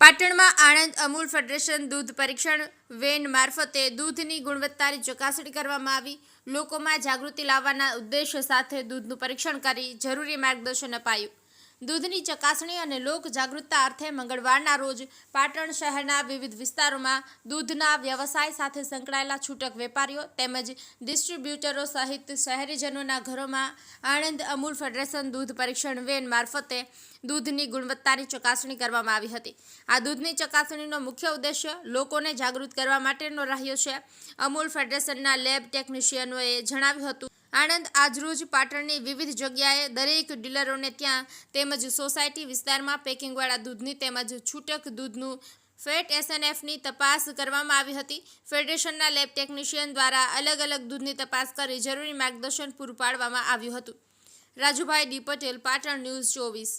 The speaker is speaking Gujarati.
પાટણમાં આણંદ અમૂલ ફેડરેશન દૂધ પરીક્ષણ વેન મારફતે દૂધની ગુણવત્તાની ચકાસણી કરવામાં આવી. લોકોમાં જાગૃતિ લાવવાના ઉદ્દેશ્ય સાથે દૂધનું પરીક્ષણ કરી જરૂરી માર્ગદર્શન અપાયું. દૂધની ચકાસણી અને લોક જાગૃતતા અર્થે મંગળવારના રોજ પાટણ શહેરના વિવિધ વિસ્તારોમાં દૂધના વ્યવસાય સાથે સંકળાયેલા છૂટક વેપારીઓ તેમજ ડિસ્ટ્રીબ્યુટરો સહિત શહેરીજનોના ઘરોમાં આણંદ અમૂલ ફેડરેશન દૂધ પરીક્ષણ વેન મારફતે દૂધની ગુણવત્તાની ચકાસણી કરવામાં આવી હતી. આ દૂધની ચકાસણીનો મુખ્ય ઉદ્દેશ્ય લોકોને જાગૃત કરવા માટેનો રહ્યો છે. અમૂલ ફેડરેશનના લેબ ટેકનિશિયનોએ જણાવ્યું હતું આણંદ આજરોજ પાટણની વિવિધ જગ્યાએ દરેક ડીલરોને ત્યાં તેમજ સોસાયટી વિસ્તારમાં પેકિંગવાળા દૂધની તેમજ છૂટક દૂધનું ફેટ એસએનએફની તપાસ કરવામાં આવી હતી. ફેડરેશનના લેબ ટેકનિશિયન દ્વારા અલગ અલગ દૂધની તપાસ કરી જરૂરી માર્ગદર્શન પૂરું પાડવામાં આવ્યું હતું. રાજુભાઈ ડી પટેલ, પાટણ ન્યૂઝ ચોવીસ.